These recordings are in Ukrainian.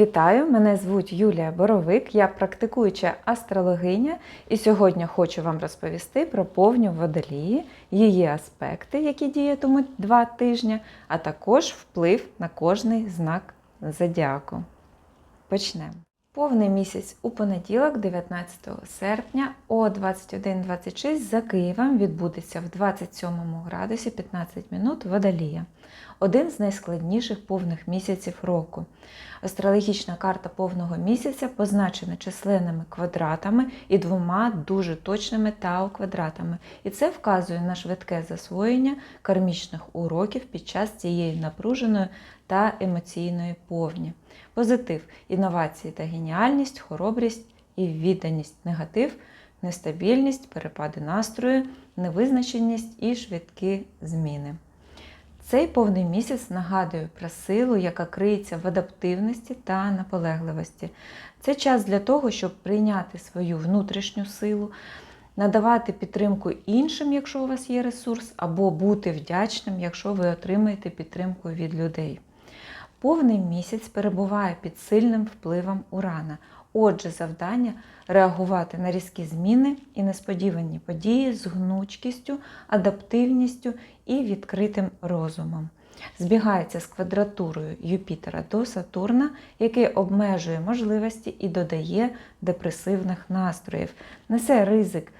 Вітаю! Мене звуть Юлія Боровик, я практикуюча астрологиня, і сьогодні хочу вам розповісти про повню водолії, її аспекти, які діятимуть два тижні, а також вплив на кожний знак зодіаку. Почнемо. Повний місяць у понеділок, 19 серпня о 21.26 за Києвом відбудеться в 27 градусі 15 минут водолія. Один з найскладніших повних місяців року. Астрологічна карта повного місяця позначена численними квадратами і двома дуже точними тау-квадратами. І це вказує на швидке засвоєння кармічних уроків під час цієї напруженої та емоційної повні. Позитив, інновації та геніальність, хоробрість і відданість, негатив, нестабільність, перепади настрою, невизначеність і швидкі зміни. Цей повний місяць нагадує про силу, яка криється в адаптивності та наполегливості. Це час для того, щоб прийняти свою внутрішню силу, надавати підтримку іншим, якщо у вас є ресурс, або бути вдячним, якщо ви отримаєте підтримку від людей. Повний місяць перебуває під сильним впливом урана. Отже, завдання реагувати на різкі зміни і несподівані події з гнучкістю, адаптивністю і відкритим розумом. Збігається з квадратурою Юпітера до Сатурна, який обмежує можливості і додає депресивних настроїв, несе ризик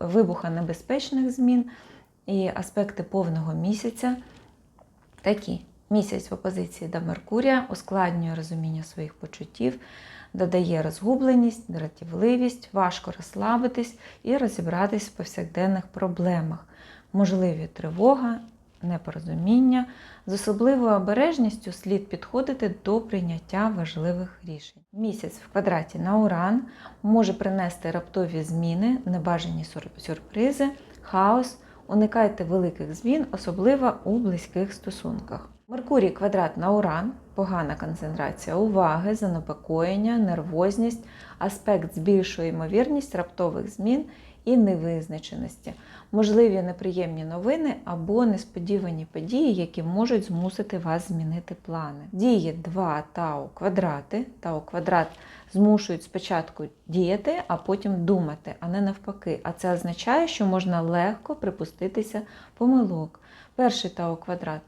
вибухонебезпечних змін і аспекти повного місяця такі. Місяць в опозиції до Меркурія ускладнює розуміння своїх почуттів, додає розгубленість, дратівливість, важко розслабитись і розібратись в повсякденних проблемах, можливі тривога, непорозуміння. З особливою обережністю слід підходити до прийняття важливих рішень. Місяць в квадраті на уран може принести раптові зміни, небажані сюрпризи, хаос. Уникайте великих змін, особливо у близьких стосунках. Меркурій квадрат на уран, погана концентрація уваги, занепокоєння, нервозність, аспект збільшує ймовірність раптових змін і невизначеності, можливі неприємні новини або несподівані події, які можуть змусити вас змінити плани. Діє два тау квадрати. Тау квадрат змушують спочатку діяти, а потім думати, а не навпаки. А це означає, що можна легко припуститися помилок. Перший тау квадрат.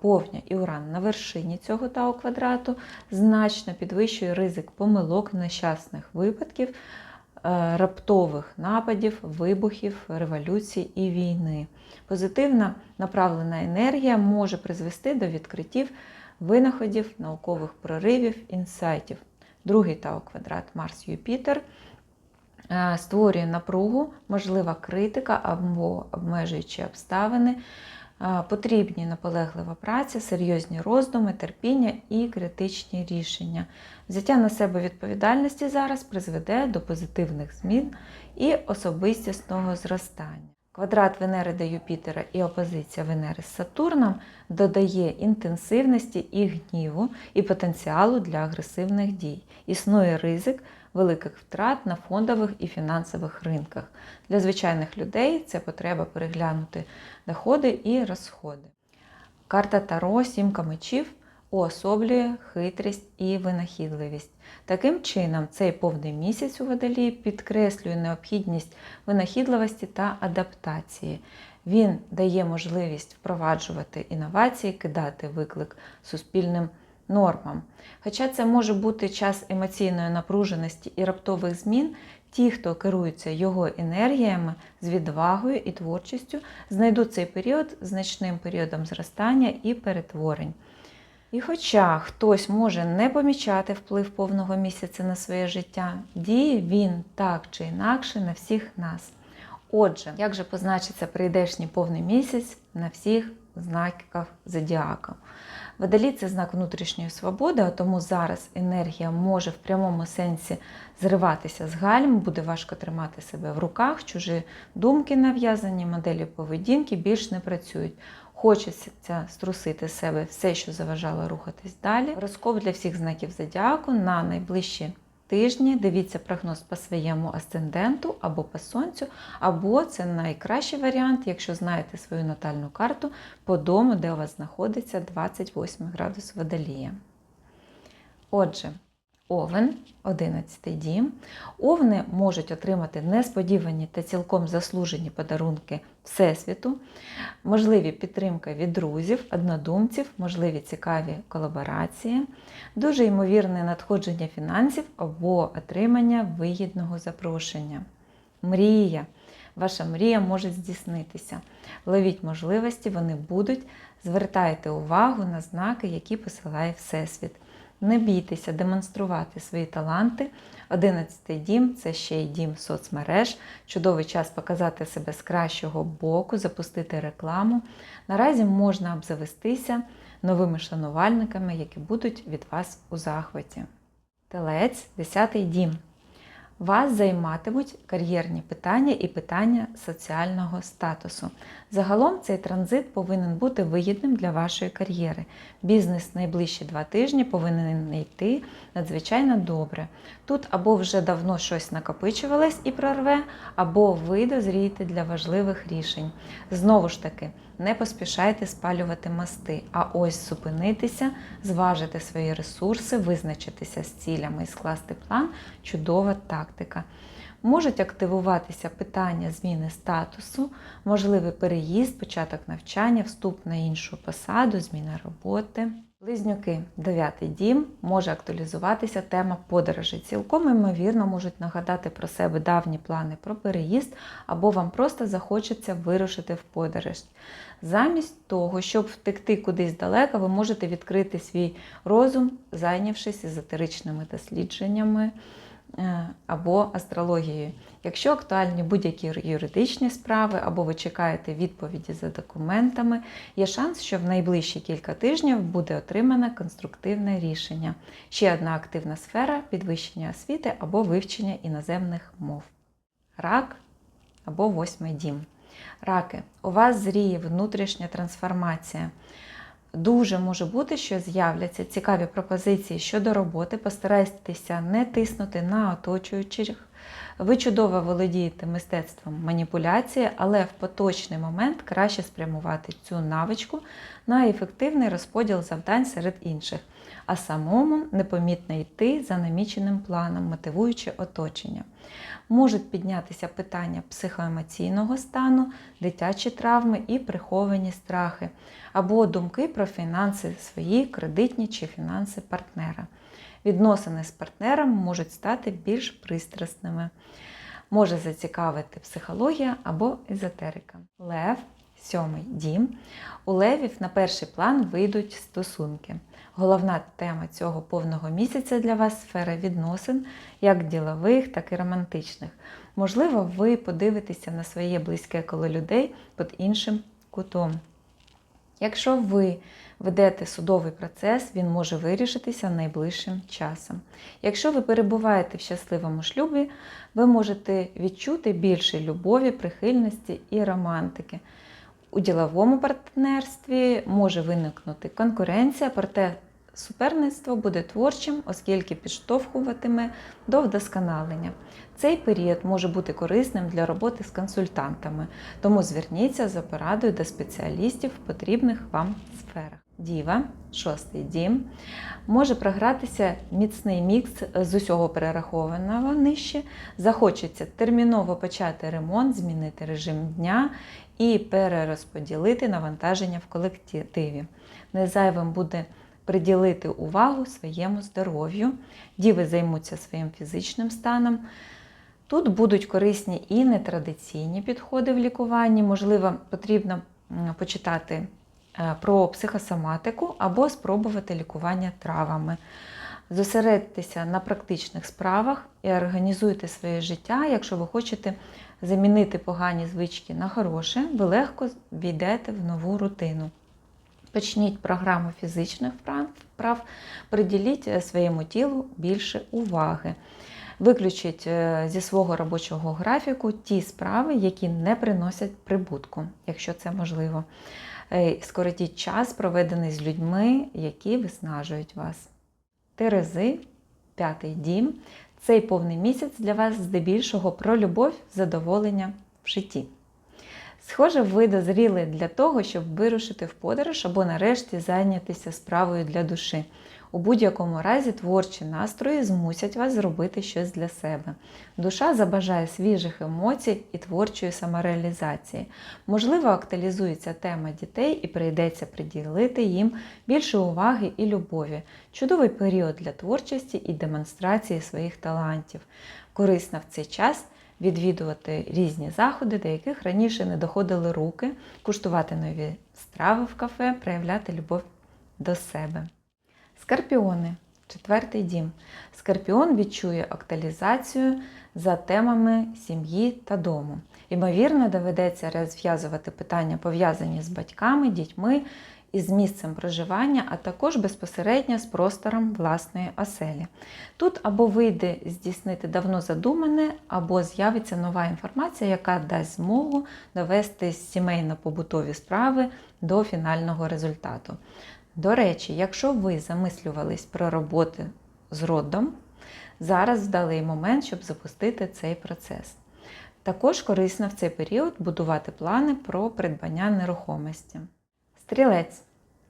Повня і уран на вершині цього тау квадрату значно підвищує ризик помилок, нещасних випадків, раптових нападів, вибухів, революцій і війни. Позитивна направлена енергія може призвести до відкриттів винаходів, наукових проривів, інсайтів. Другий тау квадрат Марс-Юпітер створює напругу, можлива критика або обмежуючі обставини. Потрібні наполеглива праця, серйозні роздуми, терпіння і критичні рішення. Взяття на себе відповідальності зараз призведе до позитивних змін і особистісного зростання. Квадрат Венери до Юпітера і опозиція Венери з Сатурном додає інтенсивності і гніву, і потенціалу для агресивних дій. Існує ризик великих втрат на фондових і фінансових ринках. Для звичайних людей це потреба переглянути доходи і розходи. Карта Таро Сімка мечів уособлює хитрість і винахідливість. Таким чином, цей повний місяць у водолії підкреслює необхідність винахідливості та адаптації. Він дає можливість впроваджувати інновації, кидати виклик суспільним нормам. Хоча це може бути час емоційної напруженості і раптових змін, ті, хто керуються його енергіями з відвагою і творчістю, знайдуть цей період значним періодом зростання і перетворень. І хоча хтось може не помічати вплив повного місяця на своє життя, діє він так чи інакше на всіх нас. Отже, як же позначиться прийдешній повний місяць на всіх знаках зодіака? Водолій це знак внутрішньої свободи, а тому зараз енергія може в прямому сенсі зриватися з гальм, буде важко тримати себе в руках, чужі думки нав'язані, моделі поведінки більш не працюють. Хочеться струсити себе все, що заважало рухатись далі. Розкоп для всіх знаків зодіаку на найближчі тижні. Дивіться прогноз по своєму асценденту або по сонцю, або це найкращий варіант, якщо знаєте свою натальну карту по дому, де у вас знаходиться 28 градус водолія. Отже, Овен, 11 дім. Овни можуть отримати несподівані та цілком заслужені подарунки Всесвіту, можливі підтримка від друзів, однодумців, можливі цікаві колаборації, дуже ймовірне надходження фінансів або отримання вигідного запрошення. Мрія. Ваша мрія може здійснитися. Ловіть можливості, вони будуть. Звертайте увагу на знаки, які посилає Всесвіт. Не бійтеся демонструвати свої таланти. Одинадцятий дім це ще й дім соцмереж. Чудовий час показати себе з кращого боку, запустити рекламу. Наразі можна обзавестися новими шанувальниками, які будуть від вас у захваті. Телець, 10 дім. Вас займатимуть кар'єрні питання і питання соціального статусу. Загалом цей транзит повинен бути вигідним для вашої кар'єри. Бізнес найближчі два тижні повинен йти надзвичайно добре. Тут або вже давно щось накопичувалось і прорве, або ви дозрієте для важливих рішень. Знову ж таки, не поспішайте спалювати мости, а ось зупинитися, зважити свої ресурси, визначитися з цілями і скласти план чудова тактика. Можуть активуватися питання зміни статусу, можливий переїзд, початок навчання, вступ на іншу посаду, зміна роботи. Близнюки, дев'ятий дім, може актуалізуватися тема подорожі. Цілком ймовірно можуть нагадати про себе давні плани про переїзд, або вам просто захочеться вирушити в подорож. Замість того, щоб втекти кудись далеко, ви можете відкрити свій розум, зайнявшись езотеричними дослідженнями або астрологією. Якщо актуальні будь-які юридичні справи, або ви чекаєте відповіді за документами, є шанс, що в найближчі кілька тижнів буде отримане конструктивне рішення. Ще одна активна сфера підвищення освіти або вивчення іноземних мов. Рак або восьмий дім. Раки, у вас зріє внутрішня трансформація. Дуже може бути, що з'являться цікаві пропозиції щодо роботи. Постарайтеся не тиснути на оточуючих. Ви чудово володієте мистецтвом маніпуляції, але в поточний момент краще спрямувати цю навичку на ефективний розподіл завдань серед інших, а самому непомітно йти за наміченим планом, мотивуючи оточення. Можуть піднятися питання психоемоційного стану, дитячі травми і приховані страхи, або думки про фінанси свої, кредитні чи фінанси партнера. Відносини з партнером можуть стати більш пристрасними. Може зацікавити психологія або езотерика. Лев, сьомий дім. У левів на перший план вийдуть стосунки. Головна тема цього повного місяця для вас сфера відносин, як ділових, так і романтичних. Можливо, ви подивитеся на своє близьке коло людей під іншим кутом. Якщо ви ведете судовий процес, він може вирішитися найближчим часом. Якщо ви перебуваєте в щасливому шлюбі, ви можете відчути більше любові, прихильності і романтики. У діловому партнерстві може виникнути конкуренція, проте суперництво буде творчим, оскільки підштовхуватиме до вдосконалення. Цей період може бути корисним для роботи з консультантами, тому зверніться за порадою до спеціалістів в потрібних вам сферах. Діва, шостий дім, може програтися міцний мікс з усього перерахованого нижче. Захочеться терміново почати ремонт, змінити режим дня і перерозподілити навантаження в колективі. Незайвим буде приділити увагу своєму здоров'ю, діви займуться своїм фізичним станом. Тут будуть корисні і нетрадиційні підходи в лікуванні, можливо, потрібно почитати про психосоматику або спробувати лікування травами. Зосередьтеся на практичних справах і організуйте своє життя. Якщо ви хочете замінити погані звички на хороше, ви легко війдете в нову рутину. Почніть програму фізичних вправ, приділіть своєму тілу більше уваги. Виключіть зі свого робочого графіку ті справи, які не приносять прибутку, якщо це можливо. Скоротіть час, проведений з людьми, які виснажують вас. Терези, п'ятий дім. Цей повний місяць для вас здебільшого про любов, задоволення в житті. Схоже, ви дозріли для того, щоб вирушити в подорож або нарешті зайнятися справою для душі. У будь-якому разі творчі настрої змусять вас зробити щось для себе. Душа забажає свіжих емоцій і творчої самореалізації. Можливо, актуалізується тема дітей і прийдеться приділити їм більше уваги і любові. Чудовий період для творчості і демонстрації своїх талантів. Корисно в цей час відвідувати різні заходи, до яких раніше не доходили руки, куштувати нові страви в кафе, проявляти любов до себе. Скорпіони. Четвертий дім. Скорпіон відчує актуалізацію за темами сім'ї та дому. Ймовірно, доведеться розв'язувати питання, пов'язані з батьками, дітьми і з місцем проживання, а також безпосередньо з простором власної оселі. Тут або вийде здійснити давно задумане, або з'явиться нова інформація, яка дасть змогу довести сімейно-побутові справи до фінального результату. До речі, якщо ви замислювались про роботи з родом, зараз вдалий момент, щоб запустити цей процес. Також корисно в цей період будувати плани про придбання нерухомості. Стрілець,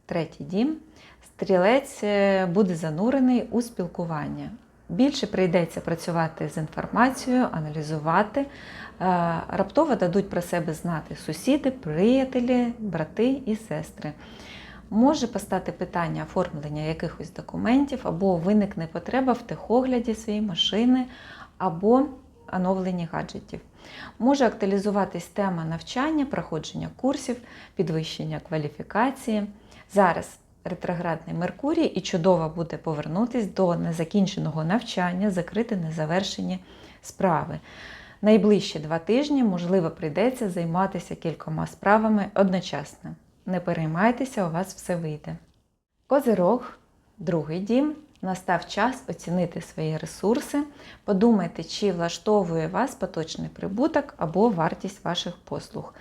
третій дім. Стрілець е, буде занурений у спілкування. Більше прийдеться працювати з інформацією, аналізувати. Е, Раптово дадуть про себе знати сусіди, приятелі, брати і сестри. Може постати питання оформлення якихось документів, або виникне потреба в техогляді своєї машини, або оновленні гаджетів. Може актуалізуватись тема навчання, проходження курсів, підвищення кваліфікації. Зараз ретроградний Меркурій і чудово буде повернутися до незакінченого навчання, закрити незавершені справи. Найближчі два тижні, можливо, прийдеться займатися кількома справами одночасно. Не переймайтеся, у вас все вийде. Козирог, другий дім. Настав час оцінити свої ресурси, подумайте, чи влаштовує вас поточний прибуток або вартість ваших послуг.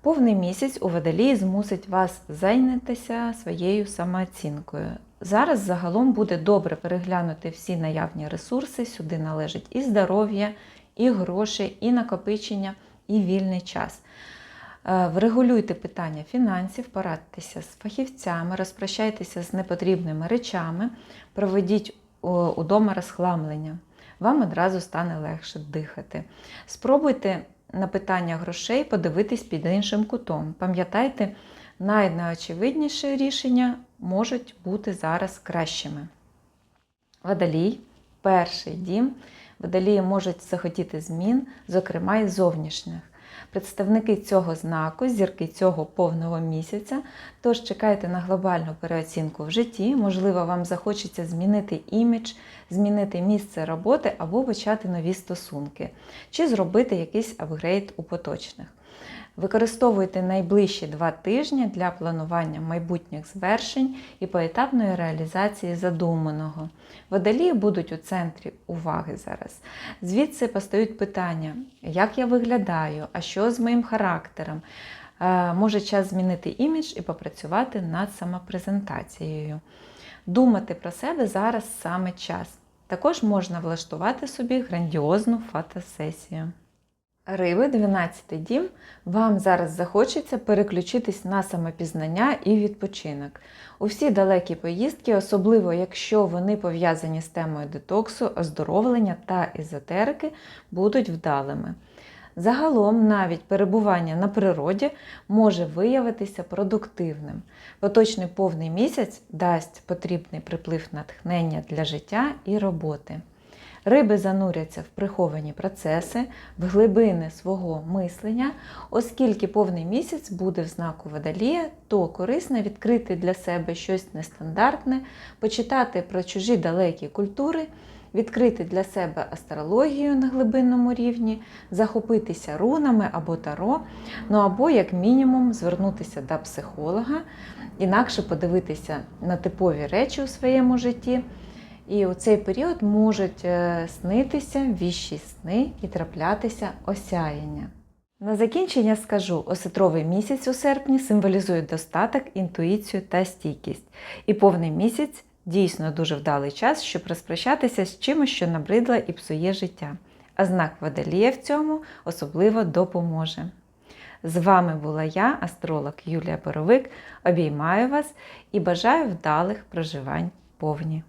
Повний місяць у водолії змусить вас зайнятися своєю самооцінкою. Зараз загалом буде добре переглянути всі наявні ресурси. Сюди належить і здоров'я, і гроші, і накопичення, і вільний час. Е, Врегулюйте питання фінансів, порадьтеся з фахівцями, розпрощайтеся з непотрібними речами, проведіть удома розхламлення. Вам одразу стане легше дихати. Спробуйте на питання грошей подивитись під іншим кутом. Пам'ятайте, найнеочевидніші рішення можуть бути зараз кращими. Водолій, перший дім. Водолії можуть захотіти змін, зокрема і зовнішніх. Представники цього знаку, зірки цього повного місяця, тож чекайте на глобальну переоцінку в житті, можливо, вам захочеться змінити імідж, змінити місце роботи або почати нові стосунки, чи зробити якийсь апгрейд у поточних. Використовуйте найближчі два тижні для планування майбутніх звершень і поетапної реалізації задуманого. Водолії будуть у центрі уваги зараз. Звідси постають питання, як я виглядаю, а що з моїм характером. Е, Може час змінити імідж і попрацювати над самопрезентацією. Думати про себе зараз саме час. Також можна влаштувати собі грандіозну фотосесію. Риби, 12 дім, вам зараз захочеться переключитись на самопізнання і відпочинок. У всі далекі поїздки, особливо якщо вони пов'язані з темою детоксу, оздоровлення та езотерики, будуть вдалими. Загалом, навіть перебування на природі може виявитися продуктивним. Поточний повний місяць дасть потрібний приплив натхнення для життя і роботи. Риби зануряться в приховані процеси, в глибини свого мислення, оскільки повний місяць буде в знаку водолія, то корисно відкрити для себе щось нестандартне, почитати про чужі далекі культури, відкрити для себе астрологію на глибинному рівні, захопитися рунами або таро, ну або, як мінімум, звернутися до психолога, інакше подивитися на типові речі у своєму житті. І у цей період можуть е, снитися віщі сни і траплятися осяяння. На закінчення скажу, осетровий місяць у серпні символізує достаток, інтуїцію та стійкість. І повний місяць дійсно дуже вдалий час, щоб розпрощатися з чимось, що набридло і псує життя. А знак Водолія в цьому особливо допоможе. З вами була я, астролог Юлія Боровик. Обіймаю вас і бажаю вдалих проживань повні.